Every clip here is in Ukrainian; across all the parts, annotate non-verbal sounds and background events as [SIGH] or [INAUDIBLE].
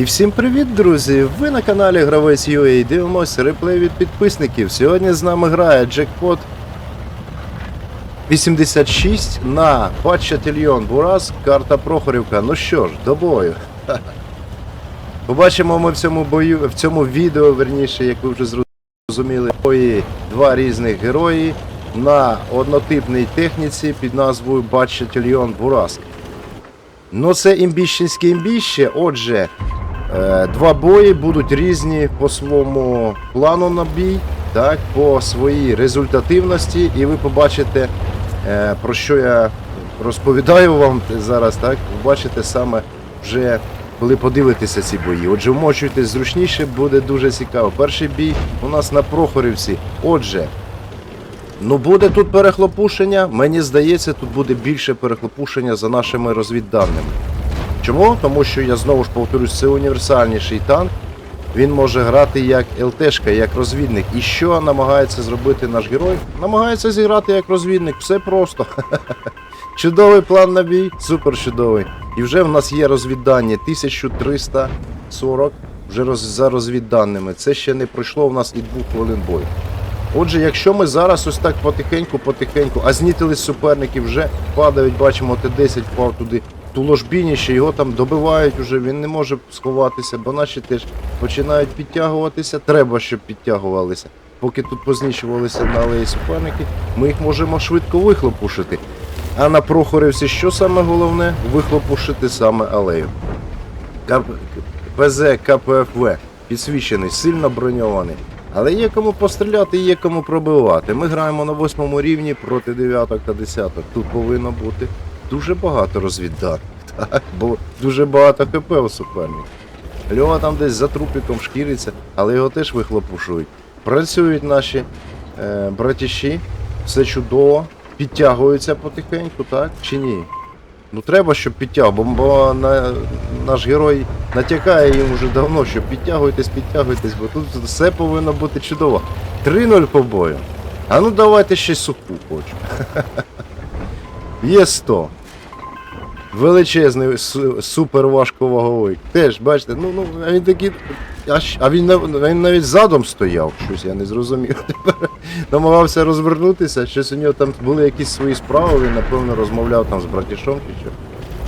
І всім привіт, друзі! Ви на каналі Гравець UA дивимося реплей від підписників. Сьогодні з нами грає джекпот 86 на Батчательйон Бурас, карта Прохорівка. Ну що ж, до бою. [LAUGHS] Побачимо ми в цьому бою, в цьому відео, верніше, як ви вже зрозуміли, два різних герої на однотипній техніці під назвою Батчательйон Бурас. Ну, це імбіщенське імбіще. Отже, два бої будуть різні по своєму плану на бій, так, по своїй результативності, і ви побачите, е, про що я розповідаю вам зараз, так, ви бачите саме вже, коли подивитеся ці бої. Отже, вмочуйтесь зручніше, буде дуже цікаво. Перший бій у нас на Прохорівці. Отже, Ну, буде тут перехлопушення. Мені здається, тут буде більше перехлопушення за нашими розвідданими. Чому? Тому що я знову ж повторюсь, це універсальніший танк. Він може грати як ЛТшка, як розвідник. І що намагається зробити наш герой? Намагається зіграти як розвідник. Все просто. [LAUGHS] Чудовий план на бій, супер чудовий. І вже в нас є розвіддані 1340 вже роз, за розвідданими. Це ще не пройшло в нас і двох хвилин бою. Отже, якщо ми зараз ось так потихеньку-потихеньку, а знітили суперники вже падають, бачимо, Т-10 впав туди, ту ложбініще, його там добивають уже, він не може сховатися, бо наші теж починають підтягуватися. Треба, щоб підтягувалися. Поки тут познищувалися на алеї суперники, ми їх можемо швидко вихлопушити. А на Прохорівці що саме головне? Вихлопушити саме алею. Кап... ПЗ КПФВ підсвічений, сильно броньований. Але є кому постріляти, є кому пробивати. Ми граємо на восьмому рівні проти дев'яток та десяток. Тут повинно бути дуже багато розвідданих, [LAUGHS] так? бо дуже багато ХП у суперника. Льова там десь за трупіком шкіриться, але його теж вихлопушують. Працюють наші е, братіші, все чудово, підтягуються потихеньку, так? Чи ні? Ну треба, щоб підтягував, бо, бо на, наш герой натякає їм уже давно, що підтягуйтесь, підтягуйтесь, бо тут все повинно бути чудово. 3-0 по бою. А ну давайте ще суху хочу. [LAUGHS] Є 100. Величезний су- супер важковаговий. Теж, бачите, ну, ну а він такий. А він, він навіть задом стояв, щось я не зрозумів. Тепер [LAUGHS] намагався розвернутися, щось у нього там були якісь свої справи, він, напевно, розмовляв там з братішом чи що.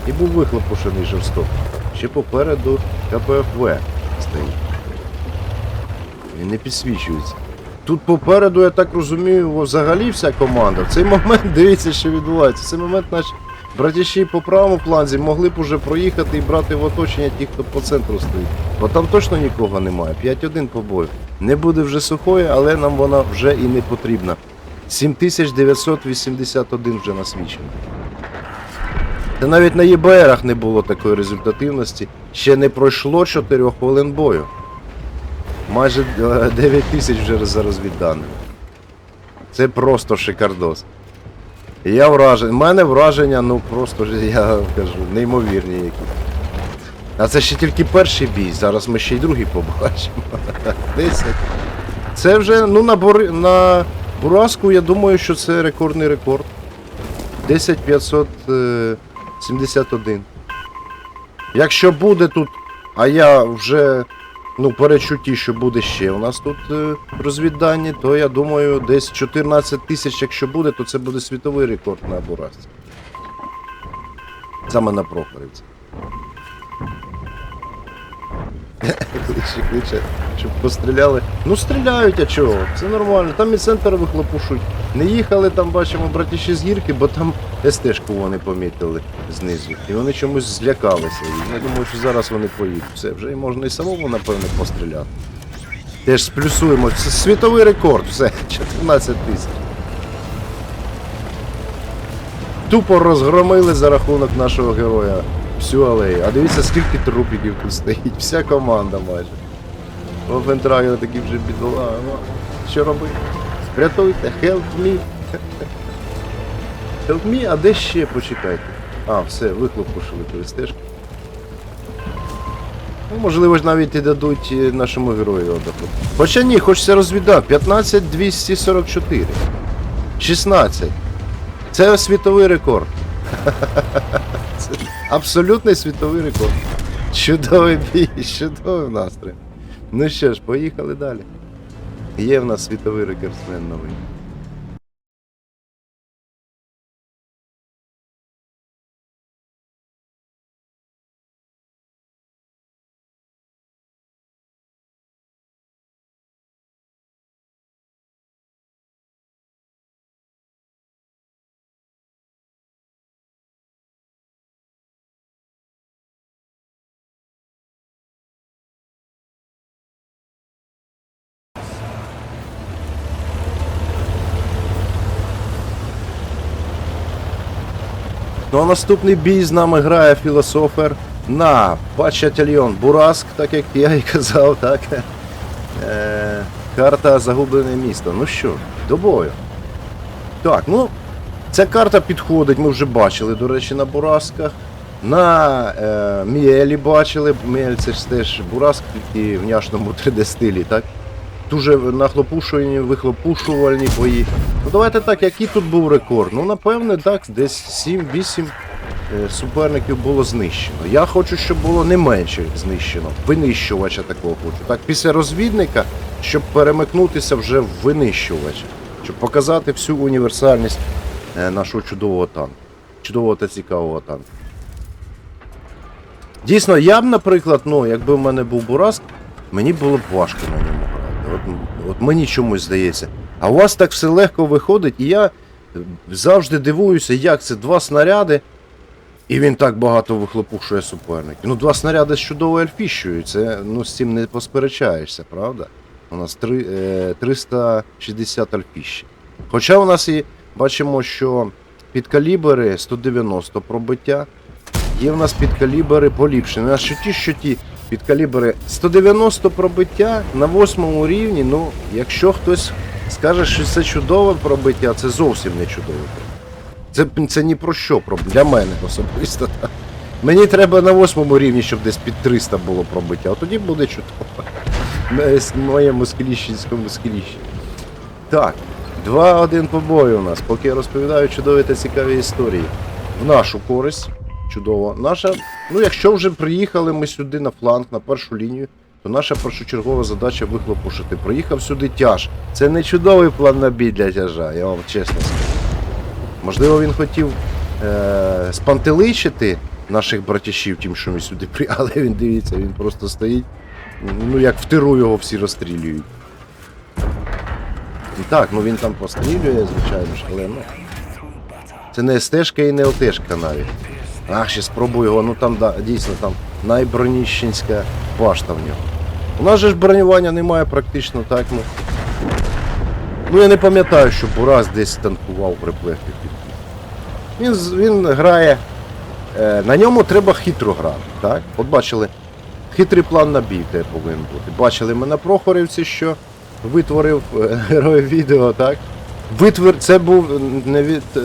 І був вихлопушений жорстоко. Ще попереду КПФВ стоїть. Він не підсвічується. Тут попереду, я так розумію, взагалі вся команда. В цей момент [LAUGHS] дивіться, що відбувається. В цей момент наші братіші по правому фланзі могли б уже проїхати і брати в оточення тих, хто по центру стоїть. Бо там точно нікого немає. 5-1 по бою. Не буде вже сухої, але нам вона вже і не потрібна. 7981 вже насвічено. Та навіть на ЄБРах не було такої результативності. Ще не пройшло 4 хвилин бою. Майже е, 9 тисяч вже за розвідданими. Це просто шикардос. Я вражений. У мене враження, ну просто я кажу, неймовірні які. А це ще тільки перший бій, зараз ми ще й другий побачимо. [LAUGHS] 10. Це вже, ну на бори, на Бураску, я думаю, що це рекордний рекорд. 10571. Якщо буде тут, а я вже ну, перечутті, що буде ще у нас тут е, розвіддані, то я думаю, десь 14 тисяч, якщо буде, то це буде світовий рекорд на Бурасі. Саме на Прохорівці. Кличе, кличе, щоб постріляли. Ну стріляють, а чого? Це нормально. Там і центр вихлопушують. Не їхали там, бачимо, братіші з гірки, бо там СТ-шку вони помітили знизу. І вони чомусь злякалися. Я думаю, що зараз вони поїдуть. Все, вже можна і самому, напевно, постріляти. Теж сплюсуємо. Це світовий рекорд, все, [LAUGHS] 14 тисяч. Тупо розгромили за рахунок нашого героя всю алею. А дивіться, скільки трупіків тут стоїть. Вся команда майже. Опентрагер такий вже бідола. Ну, що робити? Рятуйте, help me. [LAUGHS] Help me, а де ще почекайте? А, все, виклопушили перестежки. Ну, можливо ж навіть і дадуть е, нашому герою отаку. Хоча ні, хочеться розвідати. 15 244. 16. Це світовий рекорд. [LAUGHS] Абсолютний світовий рекорд. Чудовий бій, чудовий настрій. Ну що ж, поїхали далі. Є в нас світовий рекордсмен новий. Ну а наступний бій з нами грає філософер на Бачатальйон Бураск, так як я і казав, так. Е, карта Загублене місто. Ну що, до бою. Так, ну, ця карта підходить, ми вже бачили, до речі, на Бурасках. На е, Міелі бачили. Міель це ж теж Бураск, тільки в няшному [LAUGHS] 3D стилі, так? Дуже нахлопушувальні, вихлопушувальні бої. Ну давайте так, який тут був рекорд? Ну, напевне, так, десь 7-8 е, суперників було знищено. Я хочу, щоб було не менше знищено. Винищувача такого хочу. Так, після розвідника, щоб перемикнутися вже в винищувача, щоб показати всю універсальність е, нашого чудового танку. Чудового та цікавого танку. Дійсно, я б, наприклад, ну, якби в мене був Бураск, мені було б важко на ньому грати. От, от мені чомусь здається. А у вас так все легко виходить, і я завжди дивуюся, як це два снаряди, і він так багато вихлопушує суперників. Ну, два снаряди з чудовою альфіщою, це ну, з цим не посперечаєшся, правда? У нас три, е, 360 альфіщі. Хоча у нас і бачимо, що підкалібери 190 пробиття, є в нас підкалібери поліпшені. У нас що ті, що ті підкалібери 190 пробиття на восьмому рівні. Ну, якщо хтось скаже, що це чудове пробиття, це зовсім не чудове. Це, це ні про що для мене особисто. Мені треба на восьмому рівні, щоб десь під 300 було пробиття, а тоді буде чудово. На моєму скліщенському скліщі. Так, 2-1 по бою у нас, поки я розповідаю чудові та цікаві історії. В нашу користь. Чудово. Наша, ну якщо вже приїхали ми сюди на фланг, на першу лінію, то наша першочергова задача вихлопушити. Приїхав сюди тяж. Це не чудовий план на бій для тяжа, я вам чесно скажу. Можливо, він хотів е- спантеличити наших братішів, тим, що ми сюди при, [LAUGHS] але він дивіться, він просто стоїть. Ну, як в тиру його всі розстрілюють. І так, ну він там пострілює, звичайно ж, але ну. Це не СТшка і не ЛТшка навіть. Ах, ще спробую його, ну там да, дійсно там найброніщенська башта в нього. У нас же ж бронювання немає практично так, ну. Ну я не пам'ятаю, що Бурас десь танкував при плехі. Він, він грає. Е, на ньому треба хитро грати, так? От бачили, хитрий план на бій тебе повинен бути. Бачили ми на Прохорівці, що витворив е, [LAUGHS] герой відео, так? Витвор, це був не від е,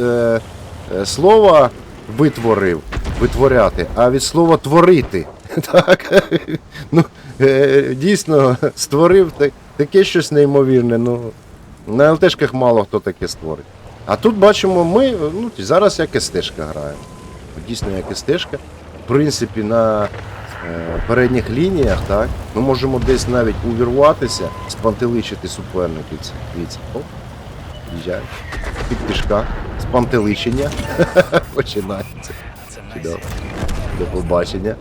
е, слова витворив, витворяти, а від слова творити. [LAUGHS] Так? Ну, е, дійсно, створив таке щось неймовірне. Ну, на ЛТшках мало хто таке створить. А тут бачимо, ми ну, зараз як СТшка граємо. Дійсно, як СТшка. В принципі, на е, передніх лініях, так, ми можемо десь навіть увірватися, спантеличити суперників. Дивіться, оп. Під пішка, спантеличення. [LAUGHS] Починається. Чудово. До побачення.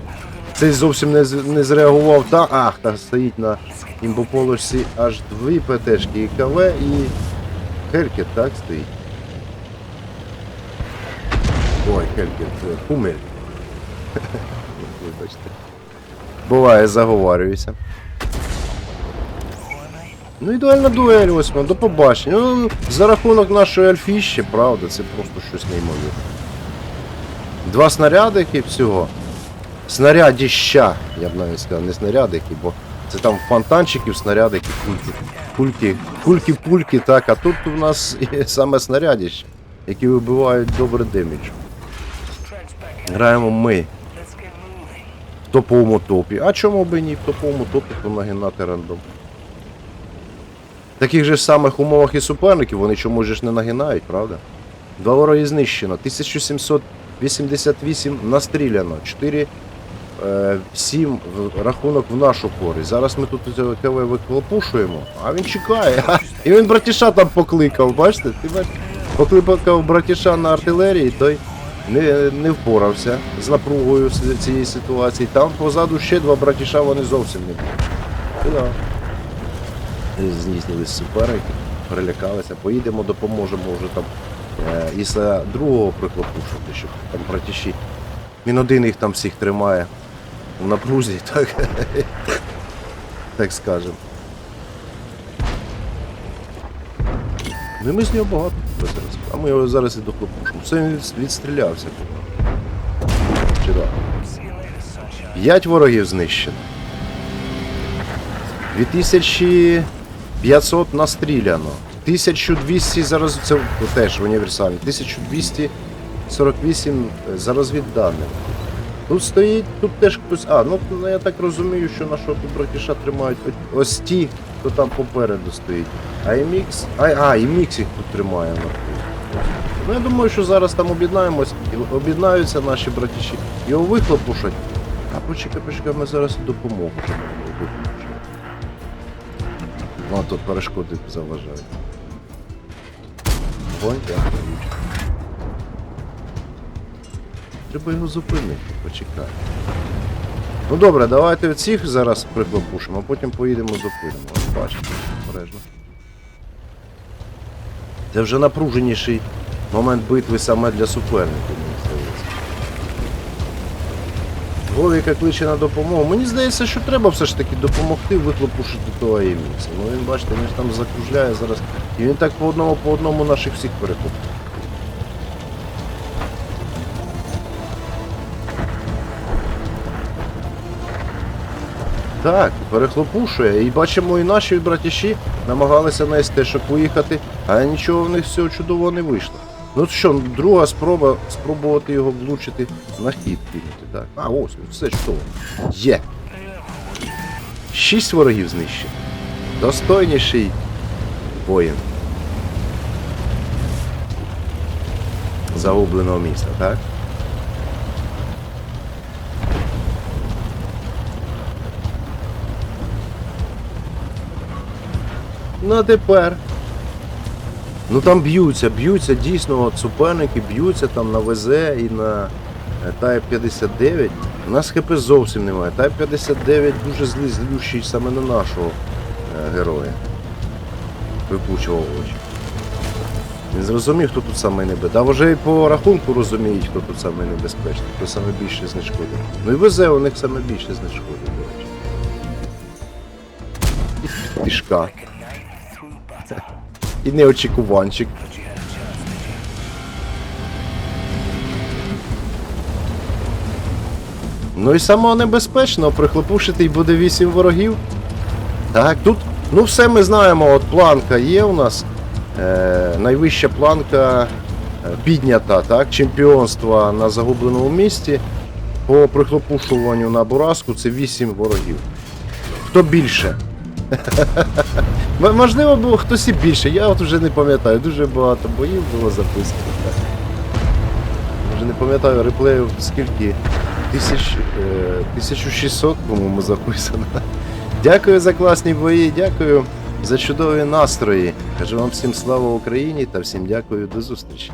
Цей зовсім не, не зреагував. Та, ах, та стоїть на імбополосі аж дві ПТшки і КВ і Хелькет, так, стоїть. Ой, Хелькет, е, Кумель. [LAUGHS] Вибачте. Буває, заговарююся. Ну, ідеальна дуель, ось до побачення. Ну, за рахунок нашої альфіщі, правда, це просто щось неймовірне. Два снарядики всього. Снарядіща, я б навіть сказав, не снарядики, бо це там фонтанчиків, снарядики, кульки, кульки, пульки, так, а тут у нас [LAUGHS] саме снарядіще, які вибивають добре демідж. Граємо ми в топовому топі. А чому б і ні? В топовому топі понагинати рандом. В таких же самих умовах і суперників вони чомусь же ж не нагинають, правда? Два вороги знищено, 1788 настріляно, 4 е, всім в рахунок в нашу користь. Зараз ми тут цього виклопушуємо, а він чекає. І він братіша там покликав, бачите? Ти? Покликав братіша на артилерії, той не, не впорався з напругою цієї ситуації. Там позаду ще два братіша, вони зовсім не були. І да. Знізділись суперники, перелякалися, поїдемо, допоможемо вже там е, ісля другого приклопушити, щоб там братіші. Він один їх там всіх тримає в напрузі, [LAUGHS] так, так скажемо. Ну і ми з нього багато зараз. А ми його зараз і доклопушимо. Все він відстрілявся. Да? П'ять ворогів знищено. 2500 настріляно. 1200 зараз це теж універсальний. 1248 за розвідданими. Тут стоїть, тут теж хтось. А, ну ну, я так розумію, що нашого тут братіша тримають ось ті, хто там попереду стоїть. А мікс. А, а, і мікс їх тут тримає Ну я думаю, що зараз там об'єднаємось, об'єднаються наші братіші. Його вихлопушать. А почекай, почекай, ми зараз допомогу. Ну, тут перешкоди заважають. Вогонь, я ключ. Треба його зупинити, почекай. Ну добре, давайте цих зараз приклопушимо, а потім поїдемо зупинимо. Бачите, обережно. Це вже напруженіший момент битви саме для суперників, мені здається. Вовіка кличе на допомогу. Мені здається, що треба все ж таки допомогти вихлопушити того Аймікса. Ну він бачите, він ж там закружляє зараз. І він так по одному по одному наших всіх перехопив. Так, перехлопушує. І бачимо, і наші братіші намагалися на СТ, щоб поїхати, а нічого в них з цього чудово не вийшло. Ну що, друга спроба спробувати його влучити на хід кинути. Так. А, ось, все чудово. Є. Шість ворогів знищено. Достойніший воїн. Загубленого міста, так? Ну а тепер. Ну там б'ються, б'ються дійсно от суперники, б'ються там на ВЗ і на е, Type 59. У нас ХП зовсім немає. Type 59 дуже злий, злющий саме на нашого е, героя. Випучував очі. Він зрозумів, хто тут саме небезпечний. А вже і по рахунку розуміють, хто тут саме небезпечний, хто саме більше знешкодив. Ну і ВЗ у них саме більше знешкодив, речі. І неочікуванчик. Ну і самого небезпечного, прихлопушити й буде 8 ворогів. Так, тут, ну все ми знаємо, от планка є у нас. Е, найвища планка е, піднята, так, чемпіонства на загубленому місті. По прихлопушуванню на Бураску це 8 ворогів. Хто більше? [LAUGHS] Можливо, було хтось і більше, я от вже не пам'ятаю, дуже багато боїв було записано. Вже не пам'ятаю реплеїв скільки. Е, 1600, по-моєму, записано. Дякую за класні бої, дякую за чудові настрої. Кажу вам всім слава Україні та всім дякую, до зустрічі.